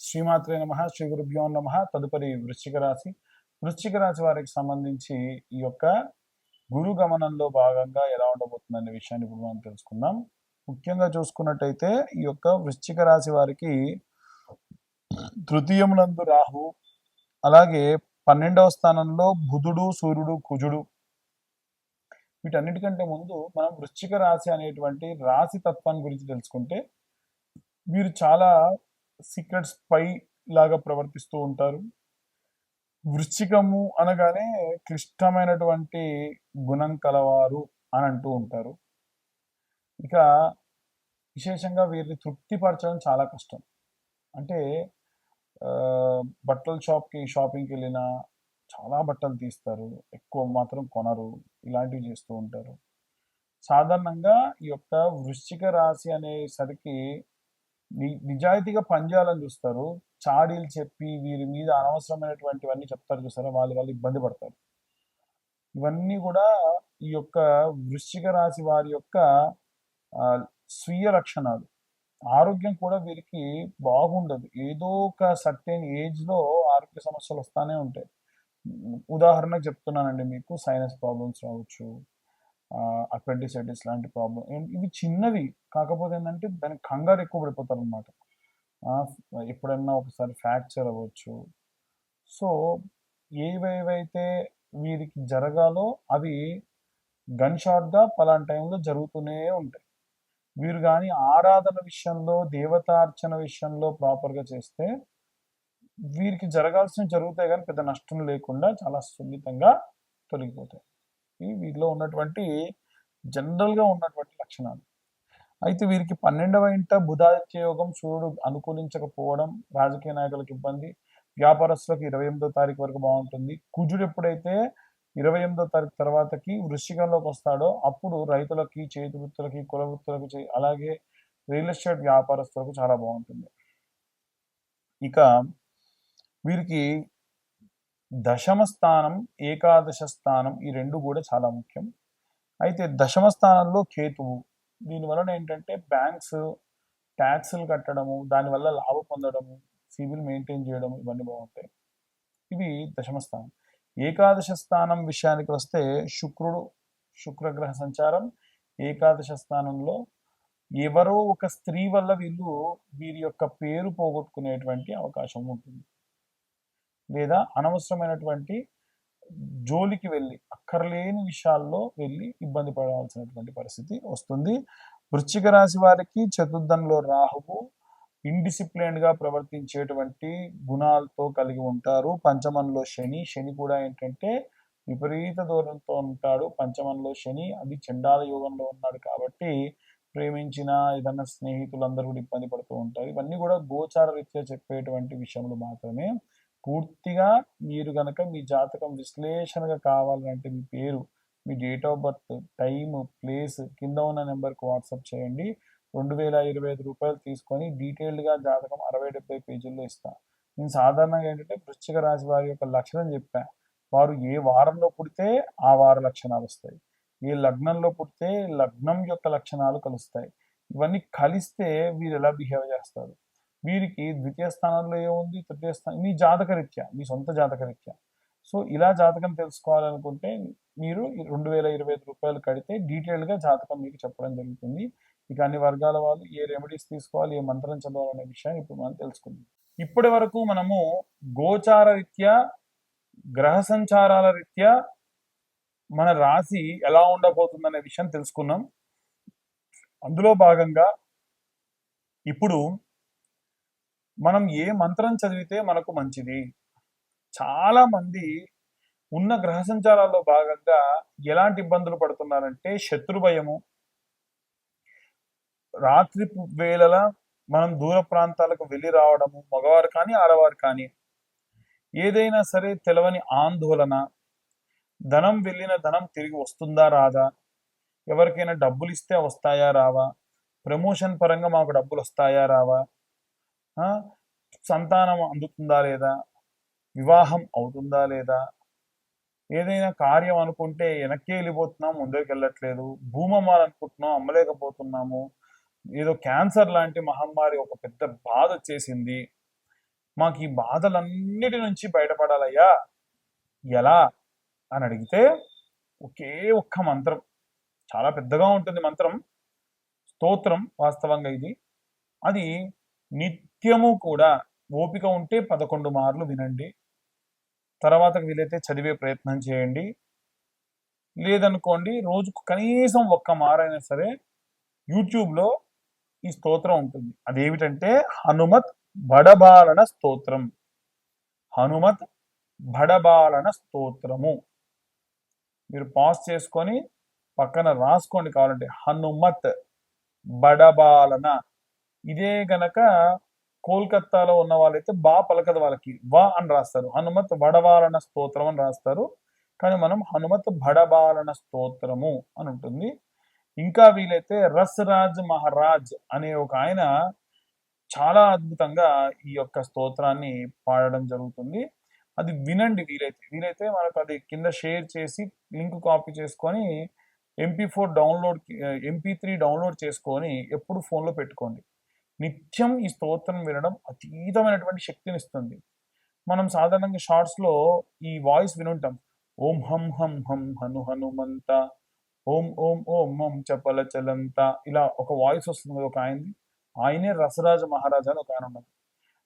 శ్రీమాత్రే నమ శ్రీ గురుభ్యో నమ తదుపరి వృశ్చిక రాశి. వృశ్చిక రాశి వారికి సంబంధించి ఈ యొక్క గురు గమనంలో భాగంగా ఎలా ఉండబోతుందనే విషయాన్ని ఇప్పుడు మనం తెలుసుకుందాం. ముఖ్యంగా చూసుకున్నట్టయితే ఈ యొక్క వృశ్చిక రాశి వారికి తృతీయమునందు రాహు అలాగే పన్నెండవ స్థానంలో బుధుడు సూర్యుడు కుజుడు. వీటన్నిటికంటే ముందు మనం వృశ్చిక రాశి అనేటువంటి రాశి తత్వాన్ని గురించి తెలుసుకుంటే వీరు చాలా సీక్రెట్ స్పై లాగా ప్రవర్తిస్తూ ఉంటారు. వృశ్చికము అనగానే క్లిష్టమైనటువంటి గుణం కలవారు అని అంటూ ఉంటారు. ఇక విశేషంగా వీరిని తృప్తిపరచడం చాలా కష్టం. అంటే బట్టల షాప్కి షాపింగ్కి వెళ్ళినా చాలా బట్టలు తీస్తారు. ఎక్కువ మాత్రం కొనరు. ఇలాంటివి చేస్తూ ఉంటారు. సాధారణంగా ఈ యొక్క వృశ్చిక రాశి అనేసరికి నిజాయితీగా పనిచేయాలని చూస్తారు. చాడీలు చెప్పి వీరి మీద అనవసరమైనటువంటివన్నీ చెప్తారు చూసారా? వాళ్ళు వాళ్ళు ఇబ్బంది పడతారు. ఇవన్నీ కూడా ఈ యొక్క వృశ్చిక రాశి వారి యొక్క స్వీయ లక్షణాలు. ఆరోగ్యం కూడా వీరికి బాగుండదు. ఏదో ఒక సర్టెన్ ఏజ్లో ఆరోగ్య సమస్యలు వస్తానే ఉంటాయి. ఉదాహరణకు చెప్తున్నానండి మీకు. సైనస్ ప్రాబ్లమ్స్ రావచ్చు. అపెండిసైటిస్ లాంటి ప్రాబ్లం ఇవి చిన్నవి కాకపోతే ఏంటంటే దానికి కంగారు ఎక్కువ పడిపోతారు అనమాట ఎప్పుడైనా ఒకసారి ఫ్రాక్చర్ అవ్వచ్చు. సో ఏవేవైతే వీరికి జరగాలో అవి గన్ షాట్గా పలాంటి టైంలో జరుగుతూనే ఉంటాయి. వీరు కానీ ఆరాధన విషయంలో దేవతార్చన విషయంలో ప్రాపర్గా చేస్తే వీరికి జరగాల్సిన జరుగుతాయి కానీ పెద్ద నష్టం లేకుండా చాలా సున్నితంగా తొలగిపోతాయి. ఇవి వీరిలో ఉన్నటువంటి జనరల్గా ఉన్నటువంటి లక్షణాలు. అయితే వీరికి పన్నెండవ ఇంట బుధాదిత్య యోగం సూర్యుడు అనుకూలించకపోవడం రాజకీయ నాయకులకు ఇబ్బంది. వ్యాపారస్తులకు ఇరవై ఎనిమిదో తారీఖు వరకు బాగుంటుంది. కుజుడు ఎప్పుడైతే ఇరవై ఎనిమిదో తారీఖు తర్వాతకి వృశ్చికంలోకి వస్తాడో అప్పుడు రైతులకి చేతి వృత్తులకి కుల వృత్తులకు అలాగే రియల్ ఎస్టేట్ వ్యాపారస్తులకు చాలా బాగుంటుంది. ఇక వీరికి దశమ స్థానం ఏకాదశ స్థానం ఈ రెండు కూడా చాలా ముఖ్యం. అయితే దశమ స్థానంలో కేతువు దీని వలన ఏంటంటే బ్యాంక్స్ ట్యాక్స్లు కట్టడము దానివల్ల లాభం పొందడము సివిల్ మెయింటైన్ చేయడం ఇవన్నీ బాగుంటాయి. ఇవి దశమ స్థానం ఏకాదశ స్థానం విషయానికి వస్తే శుక్రుడు శుక్రగ్రహ సంచారం ఏకాదశ స్థానంలో ఎవరో ఒక స్త్రీ వల్ల వీళ్ళు వీరి యొక్క పేరు పోగొట్టుకునేటువంటి అవకాశం ఉంటుంది. లేదా అనవసరమైనటువంటి జోలికి వెళ్ళి అక్కర్లేని విషయాల్లో వెళ్ళి ఇబ్బంది పడవలసినటువంటి పరిస్థితి వస్తుంది. వృశ్చిక రాశి వారికి చతుర్థంలో రాహువు ఇండిసిప్లైన్డ్గా ప్రవర్తించేటువంటి గుణాలతో కలిగి ఉంటారు. పంచమంలో శని శని కూడా ఏంటంటే విపరీత దూరంతో ఉంటాడు. పంచమంలో శని అది చండాల యోగంలో ఉన్నాడు కాబట్టి ప్రేమించిన ఏదన్నా స్నేహితులందరూ కూడా ఇబ్బంది పడుతూ ఉంటారు. ఇవన్నీ కూడా గోచార రీత్యా చెప్పేటువంటి విషయంలో మాత్రమే. పూర్తిగా మీరు కనుక మీ జాతకం విశ్లేషణగా కావాలంటే మీ పేరు మీ date of birth time place కింద ఉన్న నెంబర్కి వాట్సాప్ చేయండి. రెండు వేల ఇరవై ఐదు రూపాయలు తీసుకొని డీటెయిల్డ్గా జాతకం అరవై డెబ్బై పేజీల్లో ఇస్తాను నేను సాధారణంగా ఏంటంటే వృశ్చిక రాశి వారి యొక్క లక్షణం చెప్పాను వారు ఏ వారంలో పుడితే ఆ వార లక్షణాలు వస్తాయి. ఏ లగ్నంలో పుడితే లగ్నం యొక్క లక్షణాలు కలుస్తాయి. ఇవన్నీ కలిస్తే వీరు ఎలా బిహేవ్ చేస్తారు? వీరికి ద్వితీయ స్థానంలో ఏముంది? తృతీయ స్థానం మీ జాతకరీత్యా మీ సొంత జాతకరీత్యా. సో ఇలా జాతకం తెలుసుకోవాలనుకుంటే మీరు రెండు వేల ఇరవై ఐదు రూపాయలు కడితే డీటెయిల్గా జాతకం మీకు చెప్పడం జరుగుతుంది. ఇక అన్ని వర్గాల వాళ్ళు ఏ రెమెడీస్ తీసుకోవాలి ఏ మంత్రం చదవాలనే విషయాన్ని ఇప్పుడు మనం తెలుసుకుందాం. ఇప్పటి వరకు మనము గోచార రీత్యా గ్రహ సంచారాల రీత్యా మన రాశి ఎలా ఉండబోతుందనే విషయం తెలుసుకున్నాం. అందులో భాగంగా ఇప్పుడు మనం ఏ మంత్రం చదివితే మనకు మంచిది? చాలా మంది ఉన్న గ్రహ సంచారాల్లో భాగంగా ఎలాంటి ఇబ్బందులు పడుతున్నారంటే శత్రు భయము. రాత్రి వేళల మనం దూర ప్రాంతాలకు వెళ్ళి రావడము మగవారు కానీ ఆడవారు కానీ. ఏదైనా సరే తెలవని ఆందోళన. ధనం వెళ్ళిన ధనం తిరిగి వస్తుందా రాదా? ఎవరికైనా డబ్బులు ఇస్తే వస్తాయా రావా? ప్రమోషన్ పరంగా మాకు డబ్బులు వస్తాయా రావా? సంతానం అందుతుందా లేదా? వివాహం అవుతుందా లేదా? ఏదైనా కార్యం అనుకుంటే వెనక్కి వెళ్ళిపోతున్నాం ముందుకు వెళ్ళట్లేదు. భూమమ్మాలనుకుంటున్నాం అమ్మలేకపోతున్నాము. ఏదో క్యాన్సర్ లాంటి మహమ్మారి ఒక పెద్ద బాధ వచ్చేసింది. మాకు ఈ బాధలన్నిటి నుంచి బయటపడాలయ్యా. ఎలా? అని అడిగితే ఒకే ఒక్క మంత్రం. చాలా పెద్దగా ఉంటుంది మంత్రం. స్తోత్రం వాస్తవంగా ఇది. అది నిత్యము కూడా ఓపిక ఉంటే పదకొండు మార్లు వినండి. తర్వాత వీలైతే చదివే ప్రయత్నం చేయండి. లేదనుకోండి రోజుకు కనీసం ఒక్క మారైనా సరే యూట్యూబ్లో ఈ స్తోత్రం ఉంటుంది. అదేమిటంటే హనుమత్ బడబాలన స్తోత్రం. హనుమత్ బడబాలన స్తోత్రము. మీరు పాస్ చేసుకొని పక్కన రాసుకోండి కావాలంటే హనుమత్ బడబాలన ఇదే గనక కోల్కత్తాలో ఉన్న వాళ్ళైతే బా పలకదు వాళ్ళకి. వా అని రాస్తారు. హనుమత్ బడబాలన స్తోత్రం అని రాస్తారు. కానీ మనం హనుమత్ బడబాలన స్తోత్రము అని ఉంటుంది. ఇంకా వీలైతే రసరాజ్ మహారాజ్ అనే ఒక ఆయన చాలా అద్భుతంగా ఈ యొక్క స్తోత్రాన్ని పాడడం జరుగుతుంది. అది వినండి వీలైతే. వీలైతే మనకు అది కింద షేర్ చేసి లింక్ కాపీ చేసుకొని MP four download MP three download చేసుకొని ఎప్పుడు ఫోన్లో పెట్టుకోండి. నిత్యం ఈ స్తోత్రం వినడం అతీతమైనటువంటి శక్తినిస్తుంది. మనం సాధారణంగా షార్ట్స్లో ఈ వాయిస్ వినుంటాం. ఓం హం హం హం హను హనుమంత ఓం ఓం ఓం హం చపల చలంత ఇలా ఒక వాయిస్ వస్తుంది కదా ఒక ఆయనది. ఆయనే రసరాజ మహారాజా అని ఒక ఆయన ఉన్నారు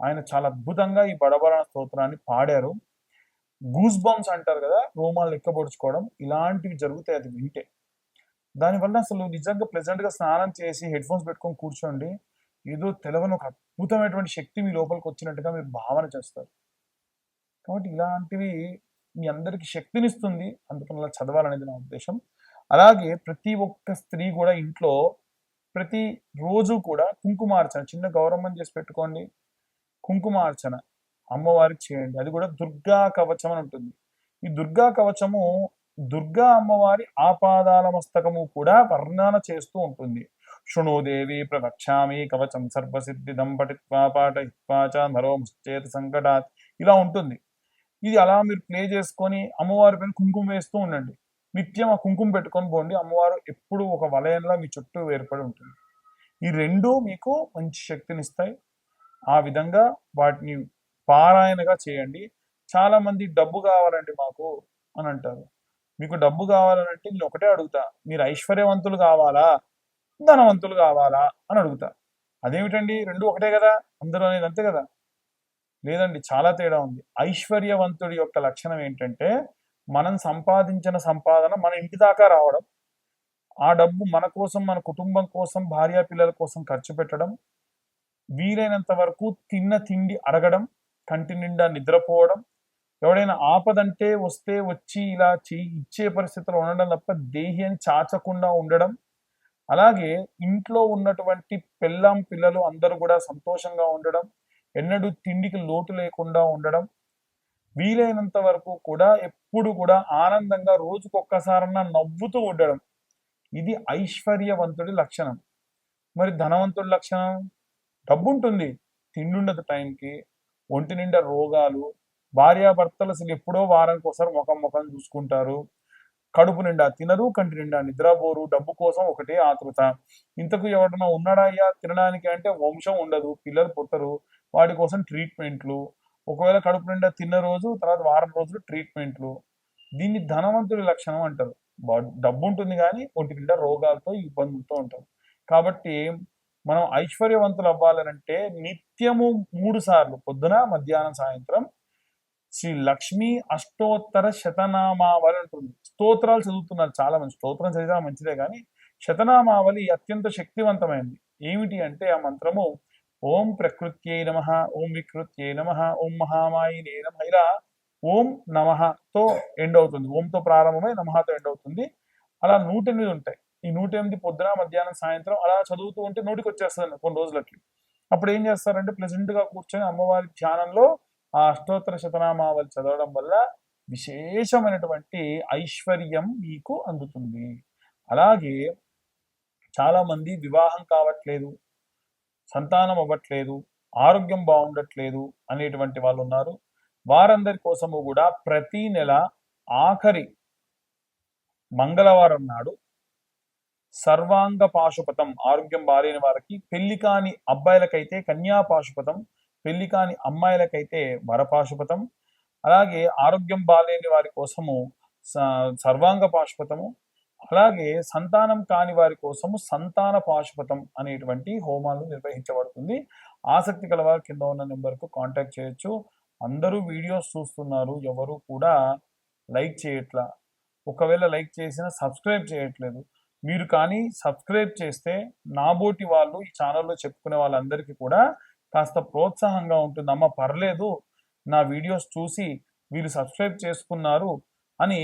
ఆయన చాలా అద్భుతంగా ఈ బడబడ స్తోత్రాన్ని పాడారు. గూస్ బంప్స్ అంటారు కదా రోమాలు లెక్కపొడుచుకోవడం ఇలాంటివి జరుగుతాయి అది వింటే. దానివల్ల అసలు నిజంగా ప్లెజెంట్గా స్నానం చేసి హెడ్ ఫోన్స్ పెట్టుకొని కూర్చోండి. ఏదో తెలవని ఒక అద్భుతమైనటువంటి శక్తి మీ లోపలికి వచ్చినట్టుగా మీరు భావన చేస్తారు. కాబట్టి ఇలాంటివి మీ అందరికి శక్తినిస్తుంది. అందుకని అలా చదవాలనేది నా ఉద్దేశం. అలాగే ప్రతి ఒక్క స్త్రీ కూడా ఇంట్లో ప్రతి రోజు కూడా కుంకుమార్చన చిన్న గౌరవం చేసి పెట్టుకోండి. కుంకుమార్చన అమ్మవారికి చేయండి. అది కూడా దుర్గా కవచం అని ఉంటుంది. ఈ దుర్గా కవచము దుర్గా అమ్మవారి ఆపాదాల మస్తకము కూడా వర్ణన చేస్తూ ఉంటుంది. శృణోదేవి ప్రవక్ష్యామి కవచం సర్వసిద్ధిదం పఠిత్వా పాఠయిత్వా చ నరో ముశ్చేత సంకటాత్ ఇలా ఉంటుంది। ఇది అలా మీరు ప్లే చేసుకొని అమ్మవారి పైన కుంకుమ వేస్తూ ఉండండి। నిత్యం ఆ కుంకుమ పెట్టుకొని పోండి। అమ్మవారు ఎప్పుడు ఒక వలయంలో మీ చుట్టూ ఏర్పడి ఉంటుంది। ఈ రెండు మీకు మంచి శక్తినిస్తాయి ఆ విధంగా వాటిని పారాయణగా చేయండి। చాలా మంది డబ్బు కావాలండి మాకు అని అంటారు। మీకు డబ్బు కావాలంటే నేను ఒకటే అడుగుతా। మీరు ఐశ్వర్యవంతులు కావాలా? ధనవంతులు కావాలా అని అడుగుతారు అదేమిటండి? రెండు ఒకటే కదా? అందరూ అనేది అంతే కదా? లేదండి చాలా తేడా ఉంది. ఐశ్వర్యవంతుడి యొక్క లక్షణం ఏంటంటే మనం సంపాదించిన సంపాదన మన ఇంటి దాకా రావడం ఆ డబ్బు మన కోసం మన కుటుంబం కోసం భార్య పిల్లల కోసం ఖర్చు పెట్టడం వీలైనంత వరకు తిన్న తిండి అడగడం కంటి నిండా నిద్రపోవడం ఎవడైనా ఆపదంటే వస్తే వచ్చి ఇలా చెయ్యి ఇచ్చే పరిస్థితిలో ఉండడం తప్ప దేహి అని చాచకుండా ఉండడం అలాగే ఇంట్లో ఉన్నటువంటి పెళ్ళాం పిల్లలు అందరూ కూడా సంతోషంగా ఉండడం ఎన్నడూ తిండికి లోటు లేకుండా ఉండడం వీలైనంత వరకు కూడా ఎప్పుడు కూడా ఆనందంగా రోజుకొక్కసారన్నా నవ్వుతూ ఉండడం. ఇది ఐశ్వర్యవంతుడి లక్షణం. మరి ధనవంతుడి లక్షణం? డబ్బు ఉంటుంది తిండి ఉండదు టైంకి. ఒంటి నిండా రోగాలు. భార్యాభర్తలు అసలు ఎప్పుడో వారానికి ఒకసారి ముఖం ముఖం చూసుకుంటారు. కడుపు నిండా తినరు కంటి నిండా నిద్రపోరు డబ్బు కోసం ఒకటే ఆతృత. ఇంతకు ఎవడన్నా ఉన్నాడా అయ్యా? తినడానికి అంటే వంశం ఉండదు పిల్లలు పుట్టరు వాటి కోసం ట్రీట్మెంట్లు. ఒకవేళ కడుపు నిండా తిన్న రోజు తర్వాత వారం రోజులు ట్రీట్మెంట్లు. దీన్ని ధనవంతుడి లక్షణం అంటారు. డబ్బు ఉంటుంది కానీ ఒంటి నిండా రోగాలతో ఇబ్బందులతో ఉంటారు. కాబట్టి మనం ఐశ్వర్యవంతులు అవ్వాలనంటే నిత్యము మూడు సార్లు పొద్దున మధ్యాహ్నం సాయంత్రం శ్రీ లక్ష్మీ అష్టోత్తర శతనామావళి ఉంటుంది స్తోత్రాలు చదువుతున్నారు చాలా మంది. స్తోత్రం చదివినా మంచిదే కానీ శతనామావళి అత్యంత శక్తివంతమైనది ఏమిటి అంటే ఆ మంత్రము ఓం ప్రకృత్యై నమ ఓం వికృత్యై నమ ఓం మహామాయినే నమ. ఇలా ఓం నమతో ఎండ్ అవుతుంది. ఓంతో ప్రారంభమై నమహతో ఎండ్ అవుతుంది. అలా నూట ఎనిమిది ఉంటాయి. ఈ నూట ఎనిమిది పొద్దున మధ్యాహ్నం సాయంత్రం అలా చదువుతూ ఉంటే నోటికి వచ్చేస్తుంది కొన్ని రోజులకి. అప్పుడు ఏం చేస్తారంటే ప్లెజెంట్గా కూర్చొని అమ్మవారి ధ్యానంలో ఆ అష్టోత్తర శతనామావళి చదవడం వల్ల విశేషమైనటువంటి ఐశ్వర్యం మీకు అందుతుంది. అలాగే చాలామంది వివాహం కావట్లేదు సంతానం అవ్వట్లేదు ఆరోగ్యం బాగుండట్లేదు అనేటువంటి వాళ్ళు ఉన్నారు. వారందరి కోసము కూడా ప్రతి నెల ఆఖరి మంగళవారం నాడు సర్వాంగ పాశుపతం ఆరోగ్యం బాలేని వారికి పెళ్ళి కాని అబ్బాయిలకైతే కన్యా పాశుపతం పెళ్ళి కాని అమ్మాయిలకైతే వరపాశుపతం. అలాగే ఆరోగ్యం బాలేని వారి కోసము స- సర్వాంగ పాశుపతము. అలాగే సంతానం కాని వారి కోసము సంతాన పాశుపతం అనేటువంటి హోమాలు నిర్వహించబడుతుంది. ఆసక్తి కలవారు కింద ఉన్న నెంబర్కు కాంటాక్ట్ చేయొచ్చు. అందరూ వీడియోస్ చూస్తున్నారు. ఎవరు కూడా లైక్ చేయట్లా. ఒకవేళ లైక్ చేసినా సబ్స్క్రైబ్ చేయట్లేదు. మీరు కానీ సబ్స్క్రైబ్ చేస్తే నాబోటి వాళ్ళు ఈ ఛానల్లో చెప్పుకునే వాళ్ళందరికీ కూడా కాస్త ప్రోత్సాహంగా ఉంటుంది. అమ్మ పర్లేదు నా వీడియోస్ చూసి వీళ్ళు సబ్స్క్రైబ్ చేసుకున్నారు అని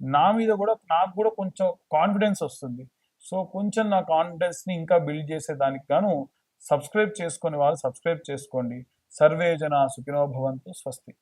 నా మీద కూడా నాకు కూడా కొంచెం కాన్ఫిడెన్స్ వస్తుంది. సో కొంచెం నా కాన్ఫిడెన్స్ని ఇంకా బిల్డ్ చేసేదానికి గాను సబ్స్క్రైబ్ చేసుకునే వాళ్ళు సబ్స్క్రైబ్ చేసుకోండి. సర్వే జన సుఖినో భవంతు స్వస్తి.